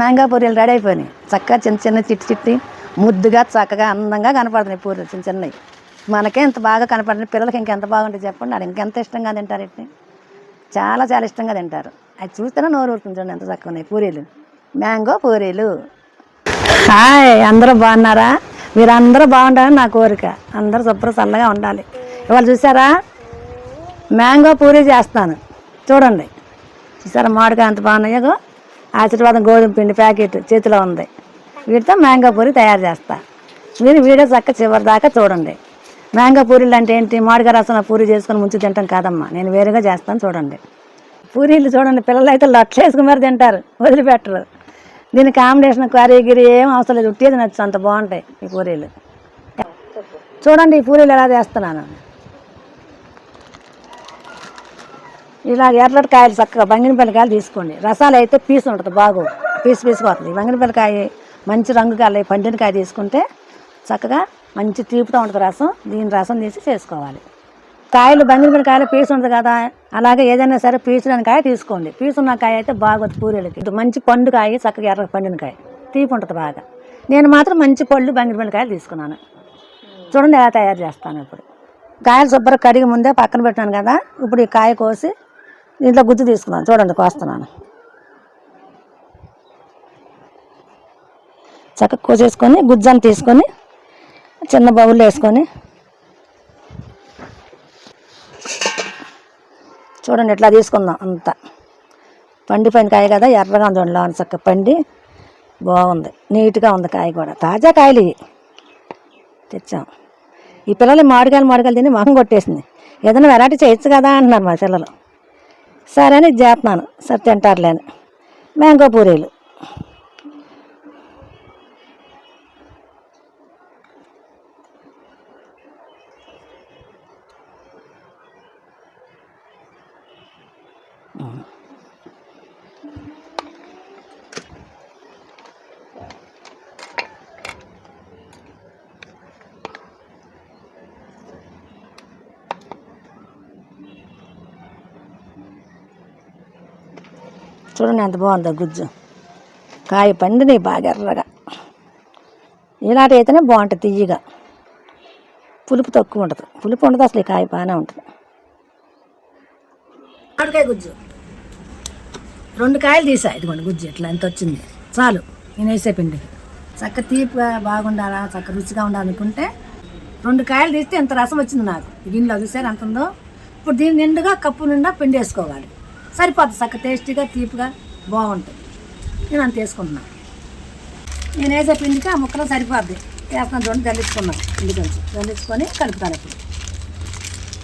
Mango పూరీలు ready అయిపోయినాయి. చక్కగా చిన్న చిన్న చిట్టి చిట్టి ముద్దుగా చక్కగా అందంగా కనపడుతున్నాయి పూరీలు చిన్న చిన్నవి. మనకే ఇంత బాగా కనపడుతున్నాయి. పిల్లలకి ఇంకెంత బాగుంటుంది చెప్పండి. అది ఇంకెంత ఇష్టంగా తింటారు ఇట్ని చాలా చాలా ఇష్టంగా తింటారు. అది చూస్తేనే నోరు ఊరుతుంది చూడండి ఎంత చక్కగా ఉన్నాయి పూరీలు. మ్యాంగో పూరీలు. హాయ్ అందరూ బాగున్నారా? మీరు అందరూ బాగుండాలని నా కోరిక. అందరూ శుభ్ర చల్లగా ఉండాలి. ఇవాళ చూసారా? మ్యాంగో పూరీ చేస్తాను. చూడండి. చూసారా మామిడికాయ ఎంత బాగున్నాయో ఆశీర్వాదం గోధుమ పిండి ప్యాకెట్ చేతిలో ఉంది. వీటితో మ్యాంగో పూరి తయారు చేస్తా. మీరు వీడియో చక్క చివరి దాకా చూడండి. మ్యాంగో పూరీలు అంటే ఏంటి? మామిడికాయ రసం పూరి చేసుకొని ముంచి తింటాం కాదమ్మా. నేను వేరుగా చేస్తాను చూడండి. పూరీలు చూడండి పిల్లలు అయితే లొట్లు వేసుకుని మరి తింటారు. వదిలిపెట్టరు. దీని కాంబినేషన్ కరీగిరి ఏం అవసరం లేదు. ఉట్టేది నచ్చు అంత బాగుంటాయి ఈ పూరీలు. చూడండి ఈ పూరీలు ఎలా చేస్తున్నాను. ఇలా ఎర్రటి కాయలు చక్కగా బంగిన పిల్లకాయలు తీసుకోండి. రసాలు అయితే పీసు ఉంటుంది బాగు పీసు పీసుగా వస్తుంది. బంగిన పిల్లకాయ మంచి రంగు కాయ పండిన కాయ తీసుకుంటే చక్కగా మంచి తీపుతో ఉంటుంది రసం. దీని రసం తీసి చేసుకోవాలి. కాయలు బంగినపల్లి పీసు ఉంటుంది కదా అలాగే ఏదైనా సరే పీసులేని కాయ తీసుకోండి. పీసున్న కాయ అయితే బాగోదు పూరీలకి. ఇది మంచి పండు కాయ చక్కగా ఎర్ర పండిన కాయ. తీపి ఉంటుంది బాగా. నేను మాత్రం మంచి పళ్ళు బంగినపల్లికాయలు తీసుకున్నాను. చూడండి ఎలా తయారు చేస్తాను ఇప్పుడు. కాయలు శుభ్రంగా కడిగి ముందే పక్కన పెట్టాను కదా ఇప్పుడు ఈ కాయ కోసి దీంట్లో గుజ్జు తీసుకున్నాను. చూడండి కోస్తున్నాను. చక్కగా కోసేసుకొని గుజ్జాన్ని తీసుకొని చిన్న బౌల్లో వేసుకొని. చూడండి ఇట్లా తీసుకుందాం అంతా. పండిపోయిన కాయ కదా ఎర్రగా ఉంది లోన చక్క పండి. బాగుంది. నీట్గా ఉంది కాయ కూడా. తాజా కాయలు ఇవి. తెచ్చాం. ఈ పిల్లలు మామిడికాయలు మామిడికాయలు తిని మొహం కొట్టేసింది. ఏదైనా వెరైటీ చేయొచ్చు కదా అంటున్నారు మా పిల్లలు. సరే అని చేస్తున్నాను. సరే తింటారులే అని మ్యాంగో పూరీలు. చూడండి ఎంత బాగుందో గుజ్జు. కాయ పండిని బాగా ఎర్రగా. ఇలాంటి అయితేనే బాగుంటుంది తియ్యగా. పులుపు తక్కువ ఉంటుంది. పులుపు ఉండదు అసలు ఈ కాయ బాగానే ఉంటుంది. మామిడికాయ గుజ్జు. రెండు కాయలు తీసా. ఇదిగోండి గుజ్జు ఇట్లా ఎంత వచ్చింది. చాలు నేను వేసే పిండి చక్క తీపిగా బాగుండాలా చక్క రుచిగా ఉండాలనుకుంటే రెండు కాయలు తీస్తే ఎంత రసం వచ్చింది నాకు. గిన్నెలో చూసారు అంత ఉందో? ఇప్పుడు దీని నిండుగా కప్పు నిండా పిండి వేసుకోవాలి. సరిపోద్ది. చక్క టేస్టీగా తీపిగా బాగుంటుంది. నేను అంత వేసుకుంటున్నాను నేను వేసే పిండికి ఆ ముక్కలు సరిపోద్ది. వేస్తాను చూడండి జల్లించుకున్నాను. పిండి కొంచెం జల్లించుకొని కలుపుతాను ఇప్పుడు.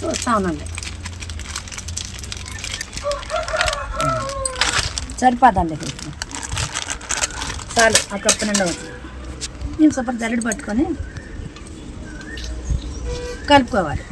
చూస్తా ఉండండి. సరిపోదండి చాలు ఆ కప్పు నిండా వచ్చింది నేను సూపర్ జల్లెడ పట్టుకొని కలుపుకోవాలి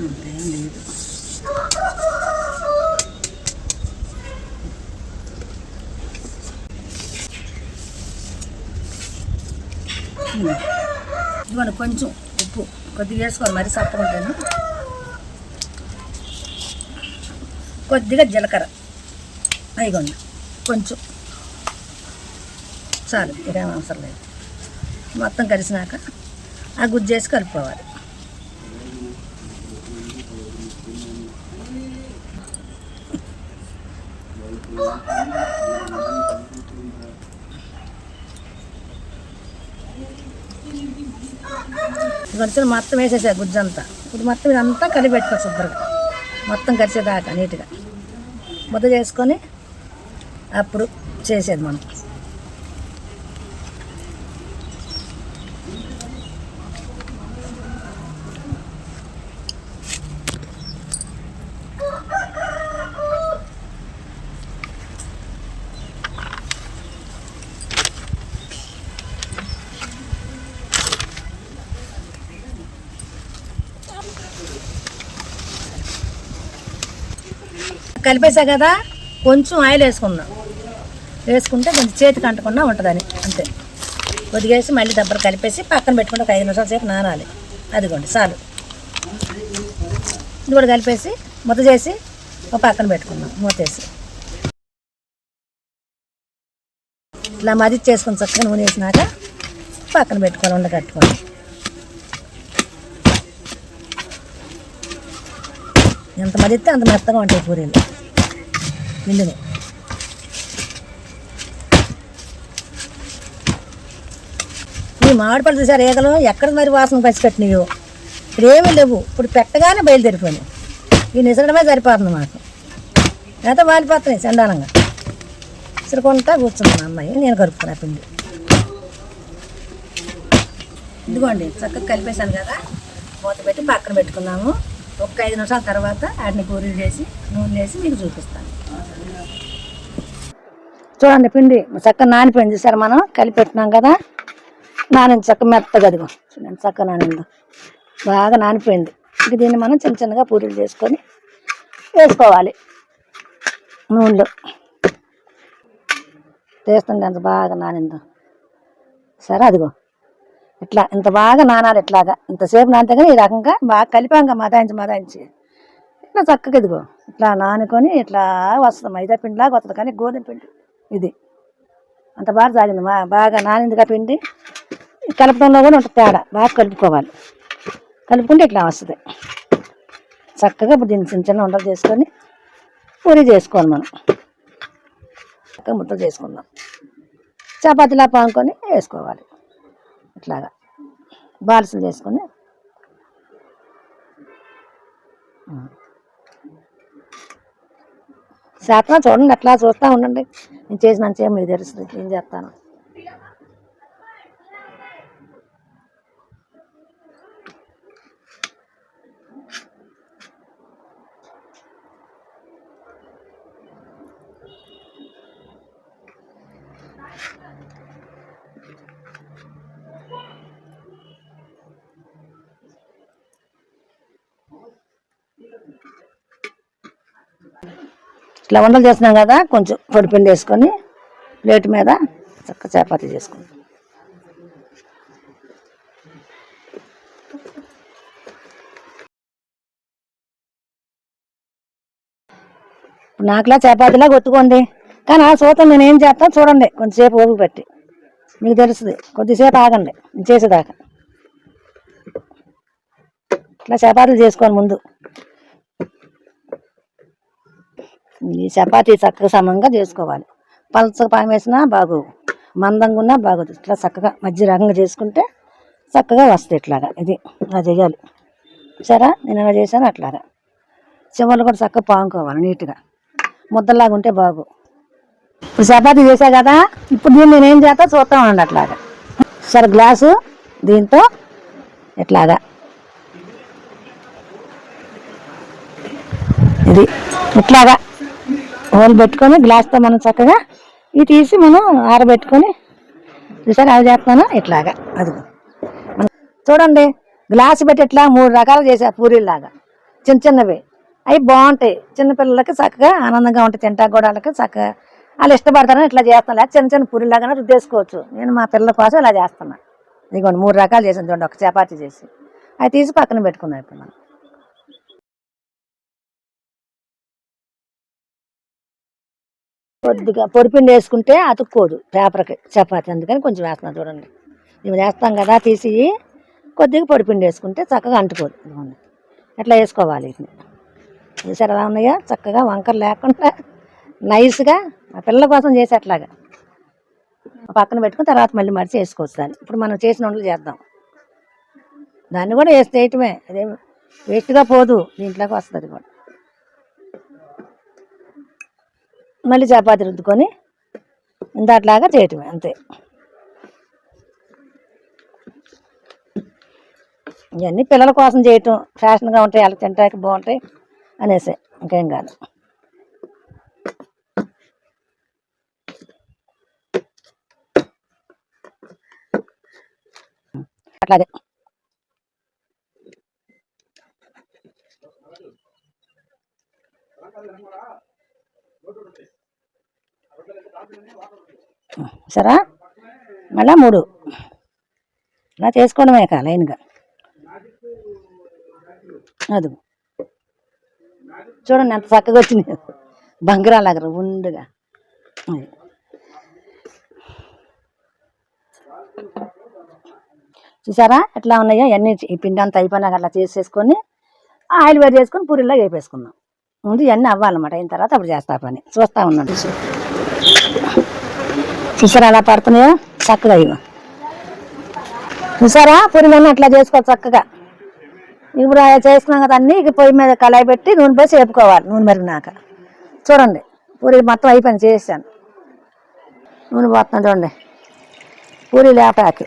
అంతేం లేదు ఇదిగోండి కొంచెం ఉప్పు. కొద్దిగా వేసుకోవాలి. మరీ సప్పకుంటాను కొద్దిగా జీలకర్ర. అయిగోండి. కొంచెం. చాలు. ఇదేం అవసరం లేదు. మొత్తం కలిసినాక ఆ గుజ్జేసి కలుపుకోవాలి. గడిచిన మొత్తం వేసేసా గుజ్జంతా. ఇప్పుడు మొత్తం ఇదంతా కలిపి పెట్టుకోవచ్చు శుభ్రంగా. మొత్తం కలిసేదాకా నీట్గా. ముద్ద చేసుకొని అప్పుడు చేసేది మనం. కలిపేసా కదా కొంచెం ఆయిల్ వేసుకున్నాం వేసుకుంటే కొంచెం చేతికి అంటకుండా ఉంటుందని అంతే. కొద్దిగేసి మళ్ళీ దెబ్బలు కలిపేసి పక్కన పెట్టుకుంటే ఒక ఐదు నిమిషాల సేపు నానాలి. అదిగోండి చాలు. ఇది కూడా కలిపేసి ముద్ద చేసి ఒక పక్కన పెట్టుకుందాం మూతేసి ఇలా మది చేసుకుని చక్కగా నూనె వేసినాక పక్కన పెట్టుకోవాలి ఉండ కట్టుకోండి ఎంత మదిస్తే అంత మెత్తగా ఉంటాయి పూరీలు. పిండిని ఈ మామిడి పళ్ళు చూసారు ఏగలు ఎక్కడ మరి వాసన పసిపెట్టినాయో? ఇప్పుడు ఏమీ లేవు. ఇప్పుడు పెట్టగానే బయలుదేరిపోయినాయి. ఈ నిసరడమే సరిపోతుంది మాకు. లేకపోతే వాలిపోతున్నాయి చండాలంగా. ఇసురుకుంటా కూర్చుంది అమ్మాయి. నేను కలుపుకున్నా పిండి. ఇదిగోండి చక్కగా కలిపేశాను కదా. మూత పెట్టి పక్కన పెట్టుకున్నాము ఒక ఐదు నిమిషాల తర్వాత వాటిని పూరీలు చేసి నూనె వేసి మీకు చూపిస్తాను. చూడండి పిండి చక్కగా నానిపోయింది సార్ మనం? కలిపెట్టినాం కదా? నానింది చక్క మెత్తగా అదిగో. చూడండి చక్క నానిందో. బాగా నానిపోయింది. ఇంక దీన్ని మనం చిన్న చిన్నగా పూరీలు చేసుకొని వేసుకోవాలి నూనెలో. తీస్తుంది అంత బాగా నానిందో. సరే అదిగో. ఇట్లా ఇంత బాగా నానాలి ఇట్లాగా. ఇంతసేపు నానితే కానీ ఈ రకంగా బాగా కలిపాంగా మదాయించి మదాయించి. ఇట్లా చక్కగా ఇదిగో. ఇట్లా నానుకొని ఇట్లా వస్తుంది మైదా పిండిలాగా వస్తుంది కానీ గోధుమ పిండి. ఇది. అంత బాగా సాగింది. మా బాగా నానిందిగా పిండి. కలపడంలో కూడా ఉంటుంది తేడా బాగా కలుపుకోవాలి. కలుపుకుంటే ఇట్లా వస్తుంది. చక్కగా ఇప్పుడు దీన్ని చిన్న చిన్న వంటలు చేసుకొని పూరి చేసుకోవాలి మనం. చక్కగా ముద్దలు చేసుకుందాం. చపాతీలా పాముకొని వేసుకోవాలి. ఇట్లాగా. బాల్సులు చేసుకొని. శాతం చూడండి అట్లా చూస్తూ ఉండండి. నేను చేసినంత సేపు మీకు తెలుస్తుంది ఏం చేస్తాను? ఇట్లా వంటలు చేస్తున్నాం కదా కొంచెం పొడిపిండి వేసుకొని ప్లేట్ మీద చక్క చపాతి చేసుకుంటాం. నాకులా చపాతీలా కొట్టుకోండి. కానీ ఆ సూతం నేను ఏం చేస్తాను చూడండి కొంచెంసేపు ఓపిక పెట్టి. మీకు తెలుస్తుంది కొద్దిసేపు ఆగండి చేసేదాకా. ఇట్లా చపాతీలు చేసుకోండి ముందు. ఈ చపాతీ చక్కగా సమంగా చేసుకోవాలి. పలచగా పాయం వేసినా బాగోవు. మందంగా ఉన్నా బాగోదు. ఇట్లా చక్కగా మధ్య రకంగా చేసుకుంటే చక్కగా వస్తుంది ఇట్లాగా. ఇది అలా చేయాలి. సరే నేను ఎలా చేశాను అట్లాగా. చివరిలో కూడా చక్కగా పాముకోవాలి నీట్గా. ముద్దలాగా ఉంటే బాగు ఇప్పుడు చపాతీ చేసా కదా? ఇప్పుడు దీన్ని నేను చేస్తా? చూస్తా ఉండండి అట్లాగా. సరే గ్లాసు దీంతో ఇట్లాగా. ఇది ఇట్లాగా. హోల్ పెట్టుకొని గ్లాస్తో మనం చక్కగా ఇవి తీసి మనం ఆరబెట్టుకొని చూసారు అవి చేస్తాను ఇట్లాగా అది చూడండి గ్లాస్ పెట్టి ఇట్లా మూడు రకాలు చేసా పూరీలాగా చిన్న చిన్నవి. అవి బాగుంటాయి. చిన్నపిల్లలకి చక్కగా ఆనందంగా ఉంటాయి తింటా కూడా వాళ్ళకి చక్కగా. వాళ్ళు ఇష్టపడతారని ఇట్లా చేస్తాను. లేదా చిన్న చిన్న పూరీలాగానే రుద్దేసుకోవచ్చు. నేను మా పిల్లల కోసం ఇలా చేస్తున్నా. ఇదిగోండి మూడు రకాలు చేసాను చూడండి ఒక చపాతీ చేసి. అవి తీసి పక్కన పెట్టుకున్నాను ఇప్పుడు మనం. కొద్దిగా పొడిపిండి వేసుకుంటే అతుక్కోదు పేపర్కి చపాతి అందుకని కొంచెం వేస్తున్నాను చూడండి. మేము వేస్తాం కదా తీసి కొద్దిగా పొడిపిండి వేసుకుంటే చక్కగా అంటుకోదు. అట్లా ఎట్లా వేసుకోవాలి వీటిని? చూసారు ఎలా ఉన్నాయో? చక్కగా వంకర లేకుండా నైస్గా మా పిల్లల కోసం చేసి అట్లాగా పక్కన పెట్టుకుని తర్వాత మళ్ళీ మడిచి వేసుకోవచ్చు దాన్ని. ఇప్పుడు మనం చేసిన వంటలు చేద్దాం. దాన్ని కూడా వేస్తే వేయటమే. అదేం వేస్ట్గా పోదు. దీంట్లోకి వస్తుంది కూడా. మళ్ళీ చపాతి రుద్దుకొని ఇందాట్లాగా చేయటమే అంతే. ఇవన్నీ పిల్లల కోసం చేయటం ఫ్యాషన్గా ఉంటాయి వాళ్ళకి తింటానికి బాగుంటాయి అనేసి ఇంకేం కాదు. అట్లాగే. సరా మళ్ళా మూడు. ఇలా చేసుకోవడమే కా లైన్గా. అది చూడండి ఎంత చక్కగా వచ్చింది బంగారాలాగా ఉండగా చూసారా? ఎట్లా ఉన్నాయో? అన్నీ ఈ పిండి అంతా అయిపోయినాక అట్లా చేసేసుకొని ఆయిల్ వేడి చేసుకొని పూరిలో వేపేసుకుందాం. ముందు ఇవన్నీ అవ్వాలన్నమాట. అయిన తర్వాత అప్పుడు చేస్తా పని. చూస్తా ఉన్నాడు చూసారా అలా పడుతున్నాయో? చక్కగా ఇవి చూసారా? పూరిలన్నీ అట్లా చేసుకోవాలి చక్కగా. ఇప్పుడు చేసుకున్నాం కదా అన్నీ ఇక పొయ్యి మీద కళాయి పెట్టి నూనె పోసి వేపుకోవాలి నూనె మరిగినాక. చూడండి పూరీలు మొత్తం అయిపోయింది చేసాను నూనె పోతున్నాను చూడండి. పూరి లేపాకి.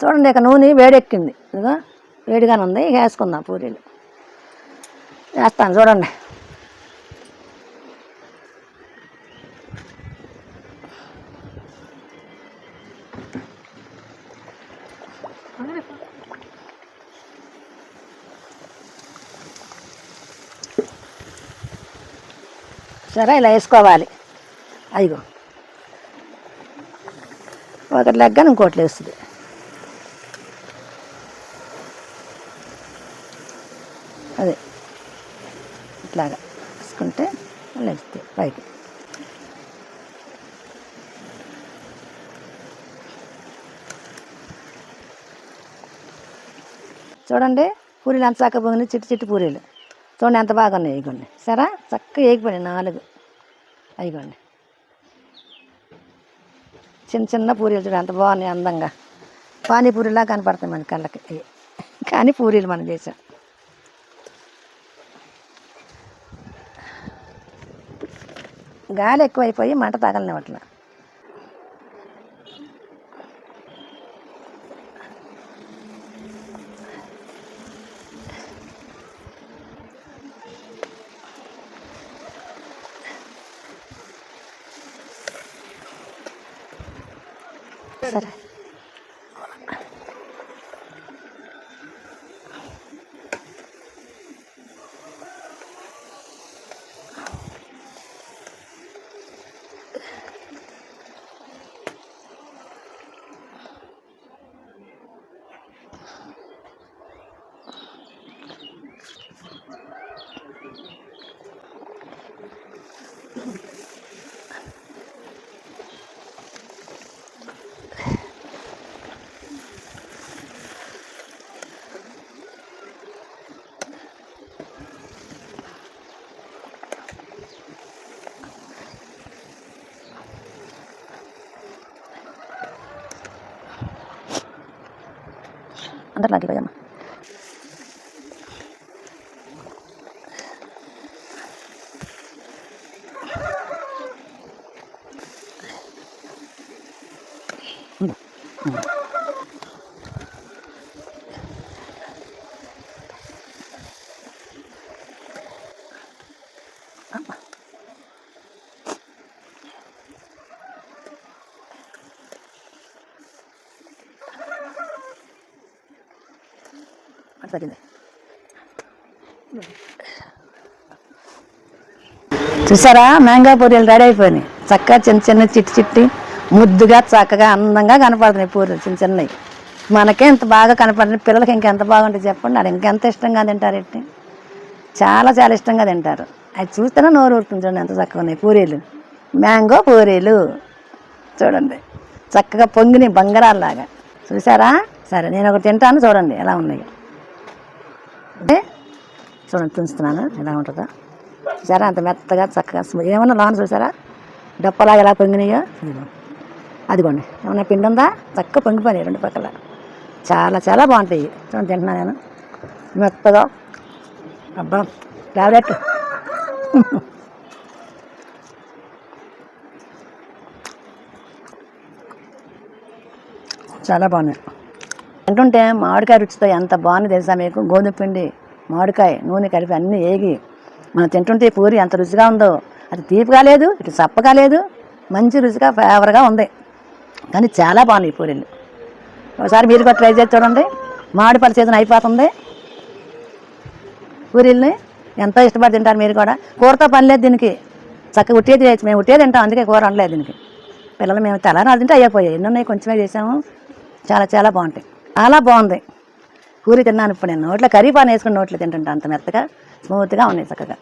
చూడండి ఇక నూనె వేడెక్కింది. ఇదిగో వేడిగానే ఉంది ఇక వేసుకుందాం పూరీలు. వేస్తాను చూడండి. సరే ఇలా వేసుకోవాలి. అదిగో. ఒకటి లెగ్గని ఇంకోటి వేస్తుంది అదే ఇట్లాగా వేసుకుంటే లేస్తే పైకి చూడండి పూరీలు ఎంత చక్కగా పోయినాయి చిట్టి చిట్టి పూరీలు. చూడండి ఎంత బాగున్నాయి ఇగోండి. సరే? చక్కగా వేగిపోయినాయి నాలుగు. అయిగోండి చిన్న చిన్న పూరీలు చూడండి ఎంత బాగున్నాయి అందంగా. పానీపూరిలా కనపడతాయి మన కళ్ళకి. కానీ పూరీలు మనం చేసాం. గాలి ఎక్కువైపోయి మంట తగలనివ్వట్ల. అందరు నాకు ఇవ్వమ్మా అటు తగ్గింది చూసారా? మ్యాంగో పూరీలు రెడీ అయిపోయినాయి. చక్కగా చిన్న చిన్న చిట్టి చిట్టి ముద్దుగా చక్కగా అందంగా కనపడుతున్నాయి పూరీలు చిన్న చిన్నవి. మనకే ఇంత బాగా కనపడుతున్నాయి. పిల్లలకి ఇంకెంత బాగుంటుంది చెప్పండి. అది ఇంకెంత ఇష్టంగా తింటారు ఎట్టి చాలా చాలా ఇష్టంగా తింటారు. అది చూస్తేనే నోరు ఊరుతుంది చూడండి ఎంత చక్కగా ఉన్నాయి పూరీలు. మ్యాంగో పూరీలు. చూడండి. చక్కగా పొంగినాయి బంగారాల్లాగా. చూసారా? సరే నేను ఒకటి తింటాను. చూడండి ఎలా ఉన్నాయి. చూడండి తుంచుతున్నాను ఎలా ఉంటుందో. చూసారా? అంత మెత్తగా చక్కగా ఏమన్నా లోన చూసారా? డప్పలాగా ఎలా పొంగినాయో? అదిగోండి. ఏమన్నా పిండి ఉందా? చక్కగా పొంగిపోయినాయి రెండు పక్కల. చాలా చాలా బాగుంటాయి. చూడండి తింటున్నా నేను. మెత్తగా. అబ్బా ఫేవరెట్ చాలా బాగున్నాయి. అంటుంటే మామిడికాయ రుచితో ఎంత బాగుంది తెలుసా మీకు? గోధుమ పిండి మామిడికాయ నూనె కలిపి అన్నీ ఏగి మనం తింటుంటే ఈ పూరి ఎంత రుచిగా ఉందో. అది తీపిగా లేదు ఇటు చప్పగా లేదు మంచి రుచిగా ఫేవర్గా ఉంది. కానీ చాలా బాగున్నాయి ఈ పూరీలు. ఒకసారి మీరు కూడా ట్రై చేసి చూడండి. మామిడిపల్లి సీజన్ అయిపోతుంది. పూరీల్ని ఎంతో ఇష్టపడి తింటారు మీరు కూడా? కూరతో పని లేదు దీనికి. చక్కగా ఉట్టేది చేయొచ్చు మేము ఉట్టేది తింటాం అందుకే కూర వండలేదు దీనికి. పిల్లలు మేము తెల్లారి తింటే అయిపోయాయి ఎన్ని కొంచెమే చేసాము. చాలా చాలా బాగుంటాయి. చాలా బాగుంది. పూరి తిన్నాను ఇప్పుడు నేను. నోట్లో కర్రీ పాన్ వేసుకుని నోట్లో తింటుంటా అంత మెత్తగా స్మూత్గా ఉన్నాయి చక్కగా.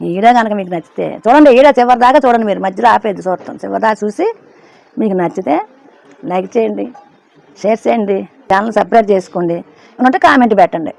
ఈడ కనుక మీకు నచ్చితే చూడండి ఈడ చివరి దాకా చూడండి మీరు. మధ్యలో ఆపేది చూడటం. చివరి దాకా చూసి మీకు నచ్చితే లైక్ చేయండి షేర్ చేయండి ఛానల్ సబ్స్క్రైబ్ చేసుకోండి. ఉంటే కామెంట్ పెట్టండి.